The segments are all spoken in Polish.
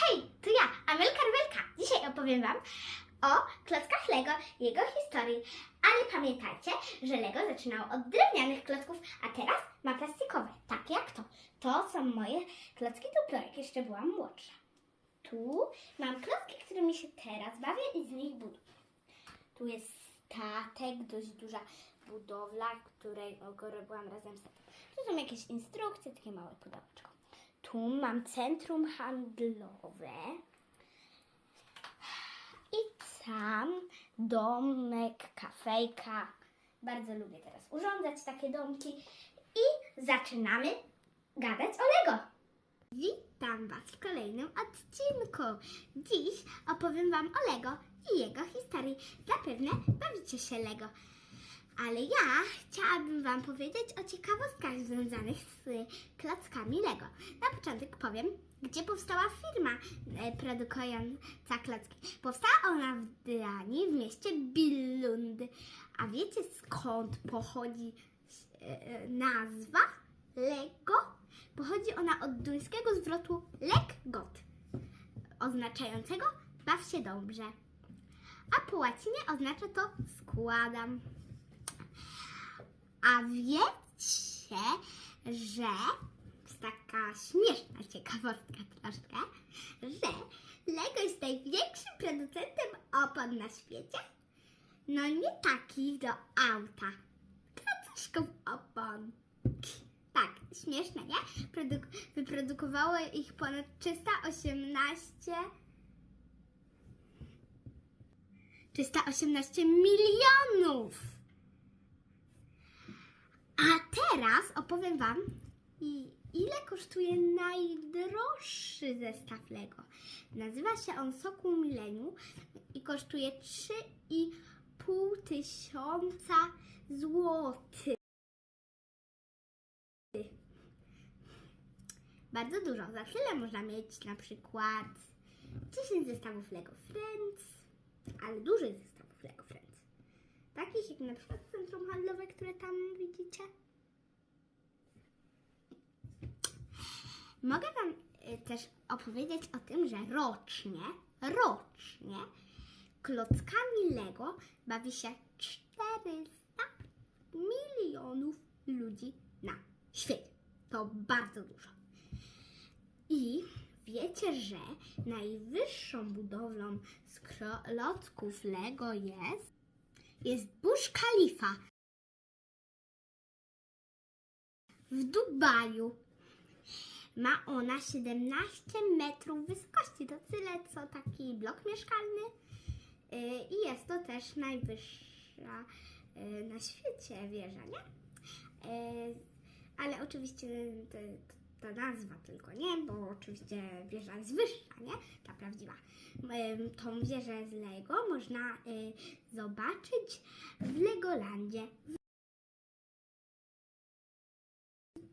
Hej, to ja, Amelka Rubelka. Dzisiaj opowiem Wam o klockach Lego, jego historii. Ale pamiętajcie, że Lego zaczynało od drewnianych klocków, a teraz ma plastikowe, takie jak to. To są moje klocki Duplo, jak jeszcze byłam młodsza. Tu mam klocki, którymi się teraz bawię i z nich buduję. Tu jest statek, dość duża budowla, której robiłam razem z tatą. Tu są jakieś instrukcje, takie małe pudełeczko. Tu mam centrum handlowe i tam domek, kafejka. Bardzo lubię teraz urządzać takie domki i zaczynamy gadać o Lego. Witam Was w kolejnym odcinku. Dziś opowiem Wam o Lego i jego historii. Zapewne bawicie się Lego. Ale ja chciałabym Wam powiedzieć o ciekawostkach związanych z klockami Lego. Na początek powiem, gdzie powstała firma e, produkująca klocki. Powstała ona w Danii, w mieście Billund. A wiecie skąd pochodzi e, nazwa Lego? Pochodzi ona od duńskiego zwrotu Leggot, oznaczającego baw się dobrze. A po łacinie oznacza to składam. A wiecie, że jest taka śmieszna ciekawostka troszkę, że Lego jest największym producentem opon na świecie? No nie takich do auta, klocuszków opon. Tak, śmieszne, nie? Produk- wyprodukowało ich ponad 318 318 milionów! A teraz opowiem Wam, ile kosztuje najdroższy zestaw Lego. Nazywa się on Sokół Mileniu i kosztuje 3,5 tysiąca złotych. Bardzo dużo. Za tyle można mieć na przykład 10 zestawów Lego Friends, ale dużych zestawów Lego Friends. Takich jak na przykład centrum handlowe, które tam widzicie. Mogę Wam y, też opowiedzieć o tym, że rocznie, rocznie klockami Lego bawi się 400 milionów ludzi na świecie. To bardzo dużo. I wiecie, że najwyższą budowlą z klocków Lego jest jest Burj Khalifa w Dubaju. Ma ona 17 metrów wysokości. To tyle co taki blok mieszkalny. Yy, I jest to też najwyższa yy, na świecie wieża, nie? Yy, Ale oczywiście to, nazwa tylko nie, bo oczywiście wieża jest wyższa, nie? Ta prawdziwa. Tą wieżę z Lego można y, zobaczyć w Legolandzie w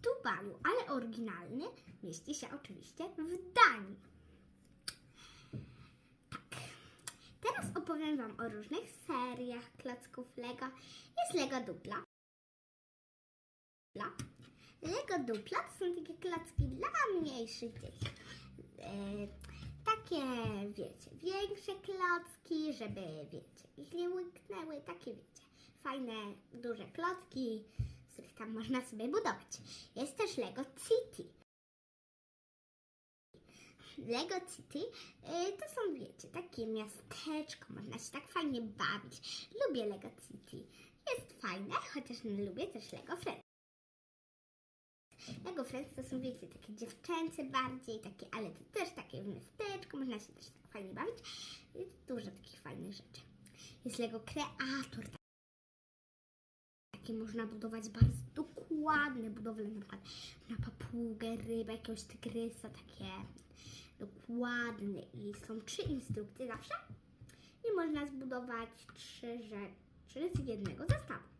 Dubaju, ale oryginalny mieści się oczywiście w Danii. Tak. Teraz opowiem Wam o różnych seriach klocków Lego. Jest Lego. Dupla. Lego Dupla to są takie klocki dla mniejszych dzieci. E, takie, wiecie, większe klocki, żeby, wiecie, ich nie łyknęły, takie, wiecie, fajne, duże klocki, z których tam można sobie budować. Jest też Lego City. Lego City y, to są, wiecie, takie miasteczko, można się tak fajnie bawić. Lubię Lego City. Jest fajne, chociaż lubię też Lego Friends. Lego Friends to są, wiecie, takie dziewczęce bardziej, takie, ale to też takie w miasteczku, można się też tak fajnie bawić. Jest dużo takich fajnych rzeczy. Jest Lego Creator. Takie można budować bardzo dokładne budowle, na przykład na papugę, rybę, jakiegoś tygrysa, takie dokładne. I są trzy instrukcje zawsze. I można zbudować trzy rzeczy z jednego zestawu.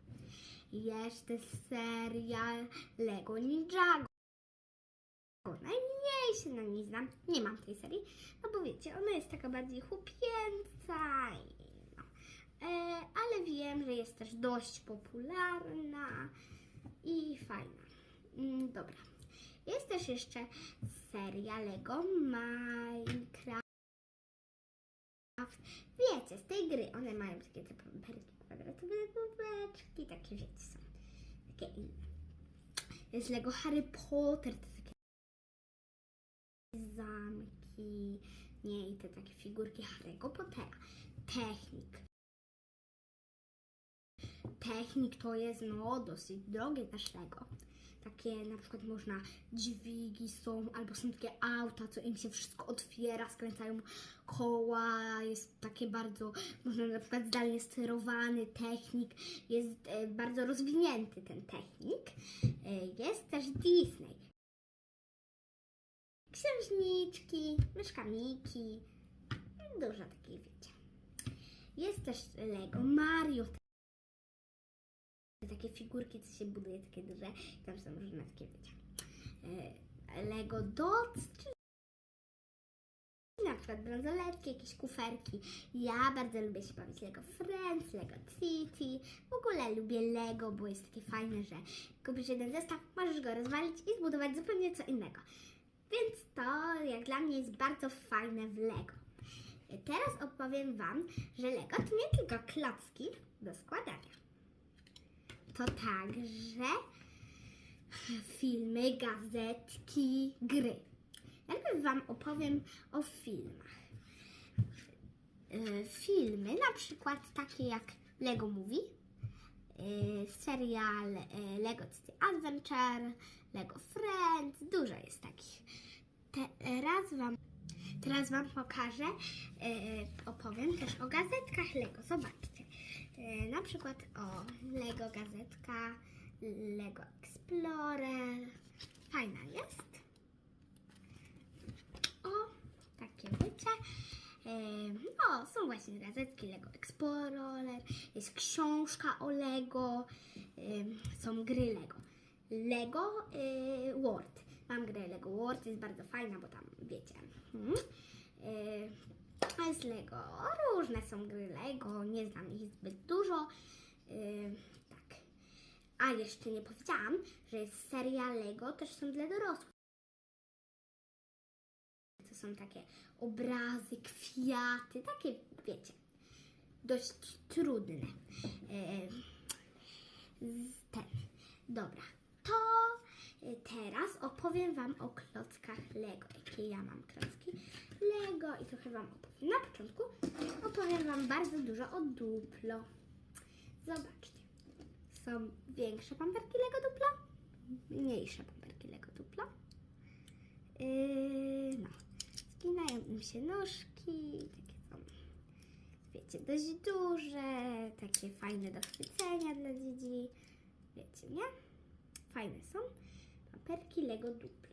Jest też seria Lego Ninjago. Najmniej się na niej znam. Nie mam tej serii, no bo wiecie, ona jest taka bardziej chłopięca. No. e, ale wiem, że jest też dość popularna i fajna. Mm, dobra. Jest też jeszcze seria Lego Minecraft. Wiecie, z tej gry one mają takie te kwadratowe, główeczki, takie wiecie są. Takie inne. Jest Lego Harry Potter, to takie zamki, nie, i te takie figurki Harry'ego Pottera. Technik. Technik to jest no dosyć drogie też Lego. Takie na przykład można dźwigi są, albo są takie auta, co im się wszystko otwiera, skręcają koła, jest takie bardzo, można na przykład zdalnie sterowany technik, jest e, bardzo rozwinięty ten technik. E, jest też Disney. Księżniczki, myszka Miki, dużo takiej wiecie. Jest też Lego Mario, takie figurki, co się buduje, takie duże. Tam są różne takie, wiecie, e, Lego Dots, czyli na przykład bransoletki, jakieś kuferki. Ja bardzo lubię się bawić Lego Friends, Lego City. W ogóle lubię Lego, bo jest takie fajne, że kupisz jeden zestaw, możesz go rozwalić i zbudować zupełnie co innego. Więc to, jak dla mnie, jest bardzo fajne w Lego. Teraz opowiem Wam, że Lego to nie tylko klocki do składania to także filmy, gazetki, gry. Najpierw Wam opowiem o filmach. E, Filmy, na przykład takie jak Lego Movie, e, serial e, Lego City Adventure, Lego Friends, dużo jest takich. Teraz Wam, teraz wam pokażę, opowiem też o gazetkach Lego. Zobaczcie. E, Na przykład o Lego gazetka, Lego Explorer. Fajna jest. O, takie wiecie. E, No, są właśnie gazetki Lego Explorer, jest książka o Lego, e, są gry Lego. Lego World. Mam grę Lego World, jest bardzo fajna, bo tam wiecie. Jest Lego. Różne są gry Lego, nie znam ich zbyt dużo. Yy, tak. A jeszcze nie powiedziałam, że jest seria Lego, też są dla dorosłych. To są takie obrazy, kwiaty, takie wiecie, dość trudne. Yy, z- ten. Dobra, to y, teraz opowiem Wam o klockach Lego. Jakie ja mam klocki Lego i trochę Wam opowiem. Na początku opowiem Wam bardzo dużo o Duplo. Zobaczcie. Są większe pamperki Lego Duplo, mniejsze pamperki Lego Duplo. Yy, no. Zginają im się nóżki, takie są, wiecie, dość duże, takie fajne do chwycenia dla dzieci. Wiecie, nie? Fajne są. Paperki Lego Duplo.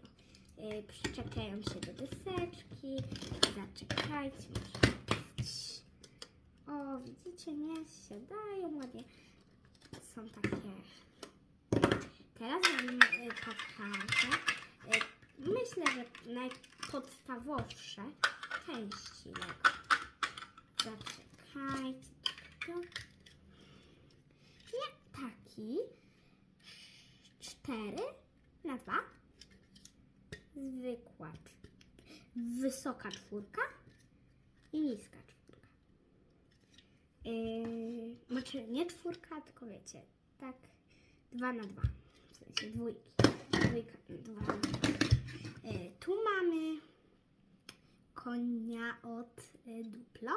Yy, przyczepiają się do deseczki. Zaczekajcie. O, widzicie, nie? Siadają ładnie. Są takie... Teraz Wam yy, pokażę. Yy, myślę, że najpodstawowsze części Lego. Zaczekajcie. Nie taki. Cztery na dwa. Zwykła. Wysoka czwórka i niska czwórka. Yy, znaczy nie czwórka, tylko wiecie, tak dwa na dwa. W sensie dwójki. Dwójka, dwa na dwa. Yy, tu mamy konia od y, Duplo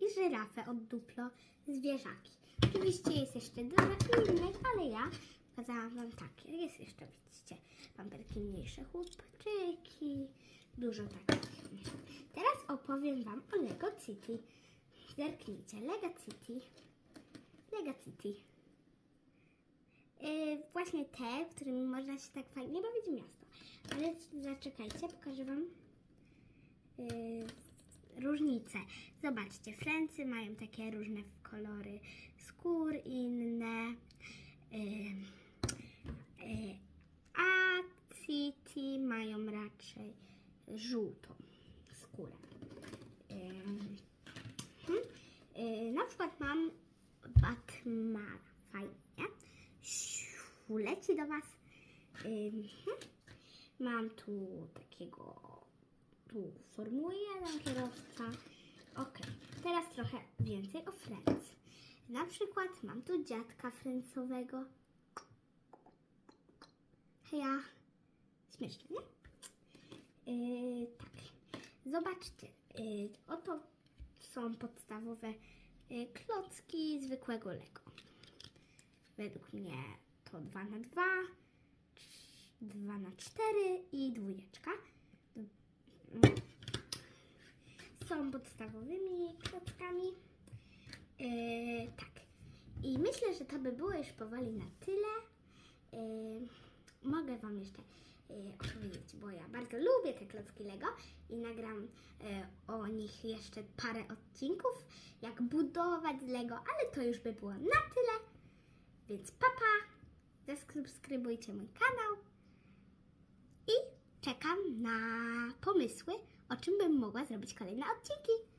i żyrafę od Duplo, zwierzaki. Oczywiście jest jeszcze dużo innych, ale ja pokazałam Wam takie. Jest jeszcze, widzicie, pamperki mniejsze, chłopaczyki, dużo takich. Teraz opowiem Wam o Lego City. Zerknijcie, Lego City. Lego City. Yy, właśnie te, którymi można się tak fajnie bawić miasto. Ale zaczekajcie, pokażę Wam yy, różnice. Zobaczcie, Francy mają takie różne kolory skór, inne. Yy, a City mają raczej żółtą skórę. Yy, hmm. Yy, na przykład mam Batmana. Fajnie. Leci do Was. Hmm. Mam tu takiego, tu Formuły 1 kierowca. Ok, teraz trochę więcej o Friends. Na przykład mam tu dziadka Friendsowego. Heja. Śmieszne, nie? Yy, tak. Zobaczcie. Yy, oto są podstawowe yy, klocki zwykłego Lego. Według mnie to 2 na 2 2 na 4 i dwójeczka. Są podstawowymi klockami. Yy, tak. I myślę, że to by było już powoli na tyle. Yy, mogę Wam jeszcze yy, opowiedzieć, bo ja bardzo lubię te klocki Lego i nagram yy, o nich jeszcze parę odcinków, jak budować Lego, ale to już by było na tyle. Więc papa, zasubskrybujcie mój kanał i czekam na pomysły, o czym bym mogła zrobić kolejne odcinki.